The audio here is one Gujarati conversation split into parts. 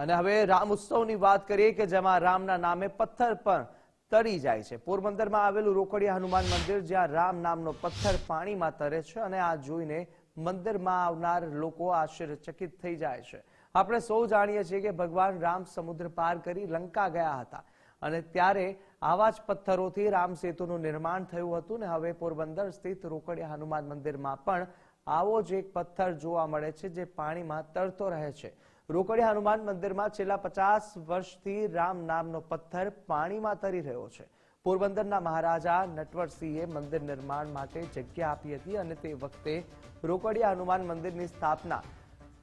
અને હવે રામ ઉત્સવની વાત કરીએ કે જેમાં રામના નામે પથ્થર પણ તરી જાય છે. પોરબંદરમાં આવેલું રોકડિયા હનુમાન મંદિર, જ્યાં રામ નામનો પથ્થર પાણીમાં તરે છે અને આ જોઈને મંદિરમાં આવનાર લોકો આશ્ચર્યચકિત થઈ જાય છે. આપણે સૌ જાણીએ છીએ કે ભગવાન રામ સમુદ્ર પાર કરી લંકા ગયા હતા અને ત્યારે આવા જ પથ્થરોથી રામ સેતુનું નિર્માણ થયું હતું ને હવે પોરબંદર સ્થિત રોકડિયા હનુમાન મંદિરમાં પણ આવો જ એક પથ્થર જોવા મળે છે જે પાણીમાં તરતો રહે છે. રોકડિયા હનુમાન મંદિરમાં છેલ્લા પચાસ વર્ષથી રામ નામનો પથ્થર પાણીમાં તરી રહ્યો છે. પોરબંદરના મહારાજા નટવરસિંહે મંદિર નિર્માણ માટે જગ્યા આપી હતી અને તે વખતે રોકડિયા હનુમાન મંદિરની સ્થાપના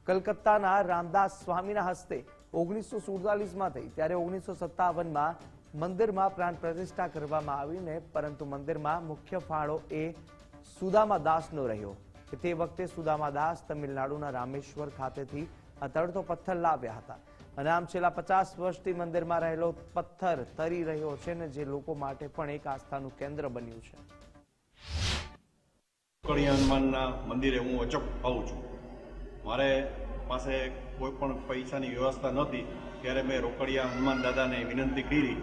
કલકત્તાના રામદાસ સ્વામીના હસ્તે ઓગણીસો સુડતાલીસમાં થઈ. ત્યારે ઓગણીસો સત્તાવનમાં મંદિરમાં પ્રાણ પ્રતિષ્ઠા કરવામાં આવીને, પરંતુ મંદિરમાં મુખ્ય ફાળો એ સુદામા દાસનો રહ્યો. તે વખતે સુદામા દાસ તમિલનાડુના રામેશ્વર ખાતેથી આ તળતો પથ્થર લાવ્યા હતા. અને આમ છેલ્લા પચાસ વર્ષથી મંદિરમાં રહેલો પથ્થર તરી રહ્યો છે ને જે લોકો માટે પણ એક આસ્થાનું કેન્દ્ર બન્યું છે. કળિયા હનુમાનના મંદિરે હું અચક આવું છું. મારે પાસે કોઈ પણ પૈસાની વ્યવસ્થા નહોતી, ત્યારે મેં રોકડિયા હનુમાન દાદાને વિનંતી કરી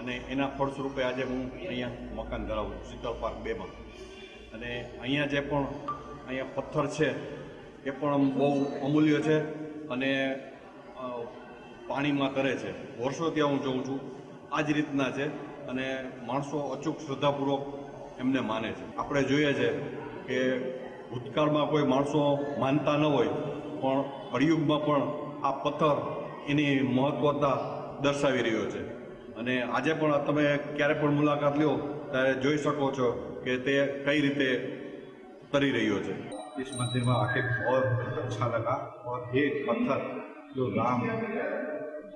અને એના ફળસ્વરૂપે આજે હું અહીંયા મકાન ધરાવું છું શીતળ પાર્ક બેમાં. અને અહીંયા જે પણ અહીંયા પથ્થર છે, એ પણ બહુ અમૂલ્ય છે. અને પાણીમાં કરે છે. વર્ષો ત્યાં હું જોઉં છું. આ જ રીતના છે અને માણસો અચૂક શ્રદ્ધાપૂર્વક એમને માને છે. આપણે જોઈએ છે કે ભૂતકાળમાં કોઈ માણસો માનતા ન હોય, પણ કળિયુગમાં પણ આ પથ્થર એની મહત્વતા દર્શાવી રહ્યો છે. અને આજે પણ તમે ક્યારે પણ મુલાકાત લ્યો ત્યારે જોઈ શકો છો કે તે કઈ રીતે તરી રહ્યો છે. इस मंदिर में आके बहुत अच्छा लगा और एक पत्थर जो राम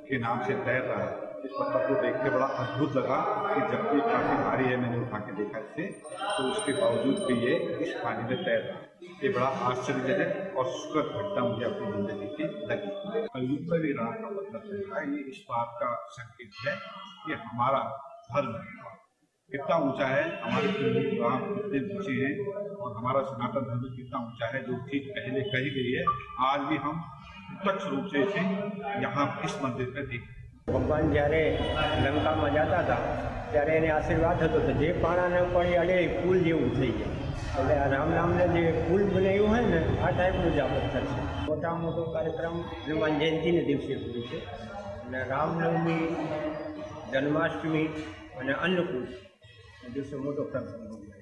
के नाम से तैर रहा है, इस पत्थर को देख के बड़ा अद्भुत लगा कि जबकि काफ़ी भारी है, मैंने उठा के देखा इसे तो उसके बावजूद भी ये इस पानी में तैर रहा है। ये बड़ा आश्चर्यजनक और सुखद घटना मुझे अपनी ज़िंदगी की लगी। कलयुग में भी राम का पत्थर तैर रहा है, ये इस बात का संकेत है कि हमारा धर्म कितना ऊंचा है हमारे पूर्व राम कितने ऊंचे हैं और हमारा सनातन धर्म कितना ऊंचा है जो चीज पहले कही गई है आज भी हम प्रत्यक्ष रूप से इसे यहाँ इस मंदिर में देख ભગવાન જ્યારે લંકામાં જતા હતા ત્યારે એને આશીર્વાદ હતો તો જે પાણાને પણ એ અડે એ પુલ જેવું થઈ જાય એટલે આ રામ નામને જે પુલ બનાવ્યું હોય ને આ ટાઈપનું જ આ પથ્થર છે મોટા મોટો કાર્યક્રમ હનુમાન જયંતિને દિવસે પૂરું છે અને રામનવમી જન્માષ્ટમી અને અન્નકૂટ Deus é muito alcançado.